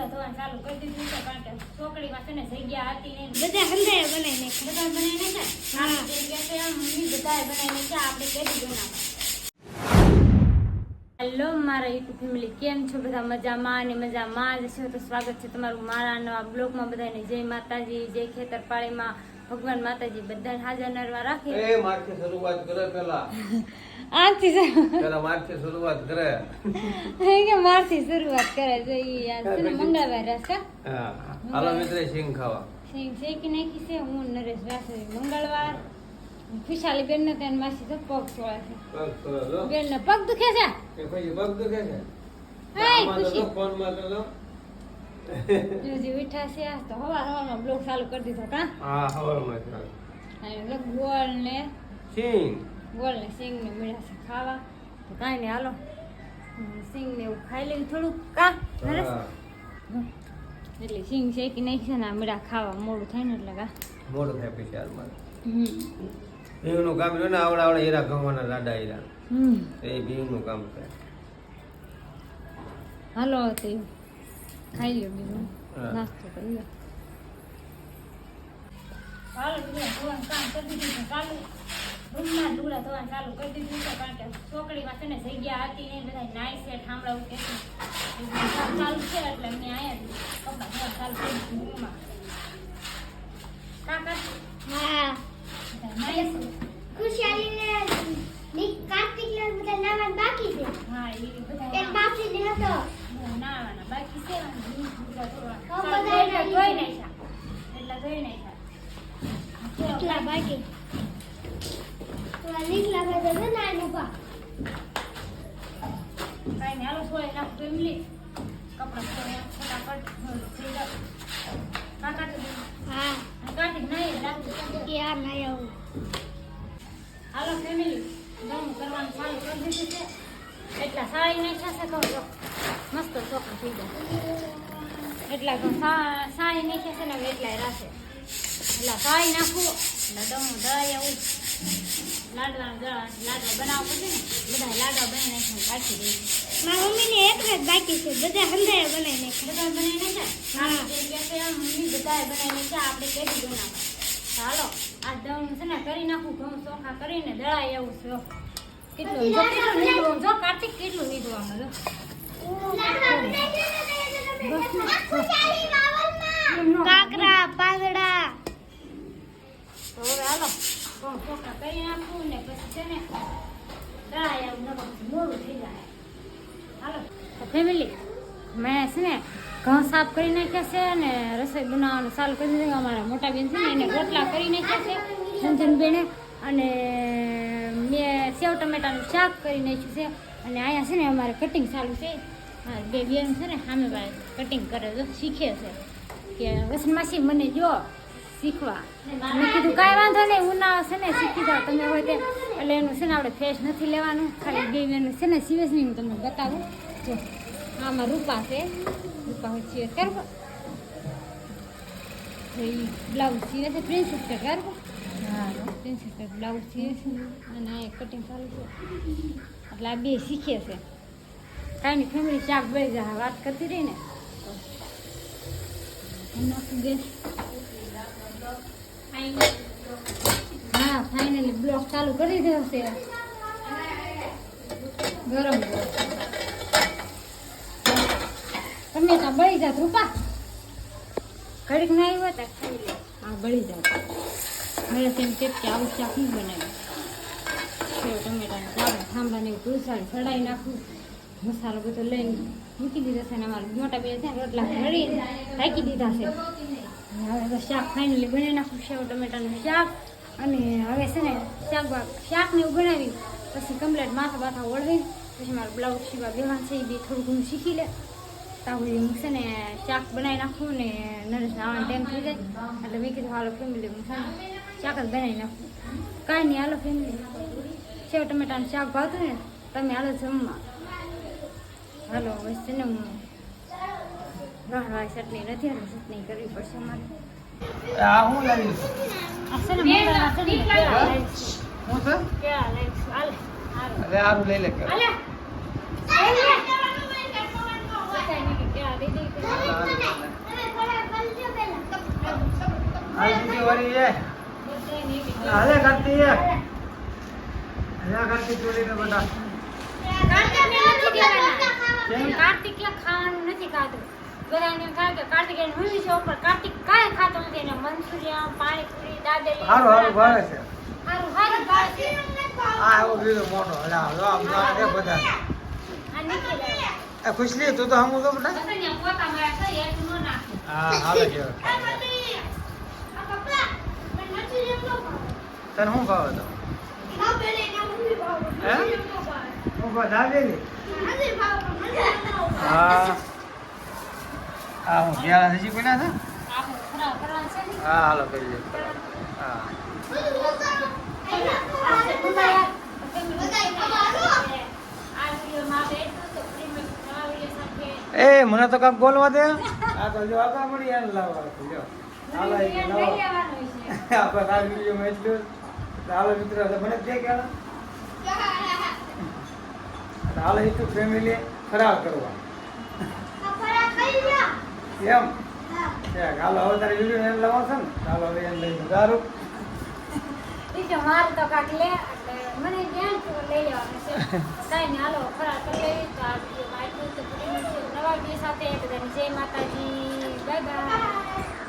લુગડા થવાનું ચાલુ કરી દીધું છે કારણ કે ચોકડીમાં છે ને જગ્યા હતી નહીં બધા હંધાય બનાવીને બધા બનાવીને છે. હા. કે મમ્મી બધાએ બનાવીને છે આપણે કેદી બનાવવા હેલો મારા યુટ્યુબ ફેમિલી કેમ છો બધા? મજામાં અને મજામાં જ છો? તો સ્વાગત છે તમારું મારા નવા બ્લોગમાં બધાને જય માતાજી જય ખેતરપાળીમાં. ભગવાન માતાજી બધાને હાજર નરવા રાખે. એ માર્કે શરૂઆત કરે પેલા. પેલા મારથી શરૂઆત કરે. કે મારથી શરૂઆત કરે છે ઈ આ છે મંગળવાર રહેશે હા? હાલો મિત્ર સિંગ ખાવા. સિંગ શેકી નાખી છે હું નરેશ વાસુદેવ મંગળવાર. ખુશાલી બેન ને તેન માસી તો પગ સોળે છે. પગ બેન ને પગ દુખે છે? કે ભાઈ પગ દુખે છે? હાય, ખુશી. લો, ફોનમાં તો લો. હજી ઉઠા છે આ તો હવાર હવારમાં બ્લોગ ચાલુ કરી દીધો કા? હા હવારમાં ચાલુ. અને ગોળ ને સિંગ ગોળ ને સિંગ ને મળ્યા છે ખાવા તો કાંઈ નહીં હાલો હમ, સિંગ ને એવું ખાઈ લેવું થોડુંક કા નરેશ હા. એટલે સિંગ શેકી નાખી છે ને આ મળ્યા ખાવા મોડું થાય ને એટલે કા મોડું થાય પછી હાલમાં હમ ભીમનું કામ રહ્યું ને આવડા આવડા હીરા ગમવાના લાડા હીરા હમ એ ભીમનું કામ છે હાલો તે ખાઈ લ્યો બીજું હા. નાસ્તો કરી લો હાલો ડુંગળા ધોવાનું કામ કરી દીધું છે ચાલુ રૂમમાં ડૂલા ધોવાનું ચાલુ કરી દીધું છે કારણ કે ચોકડીમાં છે ને જગ્યા હતી ને બધા નાઈ છે ઠામડા ઉઠે છે. ચાલુ છે એટલે મેં અહીંયા કપડાં ધોવા ચાલુ કરી દીધું રૂમમાં. કાકા? હા. બધા ખુશાલીને બાકી છે? હા એ બધા એક બાકી ને હતો. નાવાના બાકી છે. બધા એટલા નાખ્યા. એટલા ધોઈ નાખ્યા. કેટલા બાકી? લીલા બધા બનાવીને ઊભા કાંઈ નહીં, હાલો સોય નાખ ફેમિલી કપડાં સોય ફટાફટ થઈ જાવ કાકા તો હા કાઢી નહીં રાખી યાર ના આવું હાલો ફેમિલી ગરમ કરવાનું ચાલુ કરી દીધું છે એટલા સાળી નાખ્યા છે કહું તો મસ્ત ચોખા થઈ જાય એટલા તો સા- સાળી નાખ્યા છે ને હવે એટલાય રાખે એટલા સાળી નાખવું એટલે દમું દહીં આવું લાડવાનું દળ લાડવા બનાવવું પડશે ને બધા લાડવા બનાવી નાખીને કાઢી દઈશું મારા મમ્મીને એક જ બાકી છે બધા હંધાય બનાવીને બધા બનાવીને છે હા. મમ્મી બધાએ બનાવીને છે આપણે કેદી બનાવવા? ચાલો આ દમ છે ને કરી નાખું ઘઉં ચોખા કરીને દળાય એવું છે. કેટલું જો કેટલું જો કાર્તિક કેટલું નીકળું આમાં જો કાકરા પાંદડા. હવે હાલો. હાલો. ફેમિલી મેં છે ને ઘઉં સાફ કરી નાખ્યા છે અને રસોઈ બનાવવાનું ચાલુ કરી દીધું. અમારા મોટા બેન છે ને એને રોટલા કરી નાખ્યા છે સંજનબેને અને મેં સેવ ટમેટાનું શાક કરી નાખ્યું છે. અને અહીંયા છે ને અમારે કટિંગ ચાલુ છે. બે બેન છે ને સામે કટિંગ કરે તો શીખે છે કે વસન માસી મને જો શીખવા. મેં કીધું કાંઈ વાંધો નહીં ઉનાળો છે ને શીખી જાઓ તમે હોય તે એટલે એનું છે ને આપણે ફેસ નથી લેવાનું. ખાલી ગેમ એનું છે ને સિરિયસલી હું તમને બતાવું. જો આમાં રૂપા છે. રૂપા હોય છે કરવો બ્લાઉઝ સીવે છે. પ્રિન્સ છે કરવો હા. પ્રિન્સેસ કટ બ્લાઉઝ સીવે છે અને આ કટિંગ ચાલુ છે. એટલે આ બે શીખે છે. કાંઈ નહીં ફેમિલી ચાક જાય. વાત કરતી રહી ને. નાખું ગેસ હા ફાઇનલી બ્લોક ચાલુ કરી દીધો છે ગરમ. તમે ટમેટા બળી જાત રૂપા. ઘડીક ના આવ્યો તા ખાઈ લે. હા, બળી જાત મેં તેમ કે આવું શાક નહીં બનાવ્યું. ટમેટાનું ચાવલ થાંભલા ને તુલસાડી સડાઈ નાખું. મસાલો બધો લઈને મૂકી દીધો છે ને અમારા મોટા બે છે રોટલા ઘડી રાખી દીધા છે. હવે તો શાક ફાઇનલી બનાવી નાખું સેવ ટમેટાનું શાક. અને હવે છે ને શાક શાકને એવું બનાવી પછી કમ્પ્લેટ માથા બાથા ઓળવી પછી મારું બ્લાઉઝ સીવા બેવાન છે, એ બી થોડું ઘણું શીખી લે. તાવડી હું છે ને શાક બનાવી નાખું ને નરેશ આવવાનો ટાઈમ થઈ જાય. એટલે મેં કીધું, હાલો ફેમિલી હું છે ને શાક જ બનાવી નાખું. કાંઈ નહીં, હાલો ફેમિલી સેવ ટમેટાનું શાક ભાવતું ને, તમે હાલો જમવા. હાલો હવે છે ને હું વાળવાળી ચટણી નથી અને ચટણી કરવી પડશે અમારે આ હું લાવી આ છે ને મંગળવાર છે ને કેળા લાવી છું. હું છે કેળા લાવી છું. હાલે, હાલો. અરે આરું લઈ લે કે હાલે. બધાય મેં કીધું કેળા લઈ દે કે તમે ફરાળ કરજો પહેલા હાલ બીજી વાળી છે બધાને એક એક હાલે કરતી છે હાલે કરતી ચોરીને બધા કાર્તિકને નથી દેવાના. કેમ? કાર્તિકે ખાવાનું નથી ખાધું બધાને થાય કે કાર્તિક એની છે ઉપર કાર્તિક કાંઈ ખાતો નથી એને મંચુરિયન પાણીપુરી દાબેલી સારું સારું ભાવે છે. સારું સારું ભાવે છે. આ એવો બીજો મોટો હલે હાલો આમ જોવા બધા. આ નથી એ ખુશલી તું તો હમું તો બેટા બધાને પોતા મારા છે એટલું ન નાખે. હા હાલે છે. આ મમ્મી આ પપ્પા મને નથી જમતો તને શું ભાવે તો? ના ભાવ? હે? હું. દાબેલી ભાવ જમતો હા હું ગયા હજી ખરા ખરા છે ને હા હાલો કરી દે. હા. એટલું વીડિયો એ મને તો કાંક બોલવા દે. આ તો જો આગળ મળી એને લાવવા જો. હાલો એ લાવો. લેવાનું છે આપણે આ વિડીયોમાં એટલું જ. તો હાલો મિત્રો તો મને જે કે હાલો. એ ફેમિલી ખરાબ કરવા. એમ હા હવે તારે વીડિયો એમ લાવો છે ને ચાલો હવે એમ લઈ સારું મારે તો કાંઈક લે મને જ્ઞાન લઈ લેવાનું છે? કાંઈ નહીં હાલો, ખરા કરી લેવી તો આ છે નવા વીડિયો સાથે બધાને જય માતાજી. Bye bye.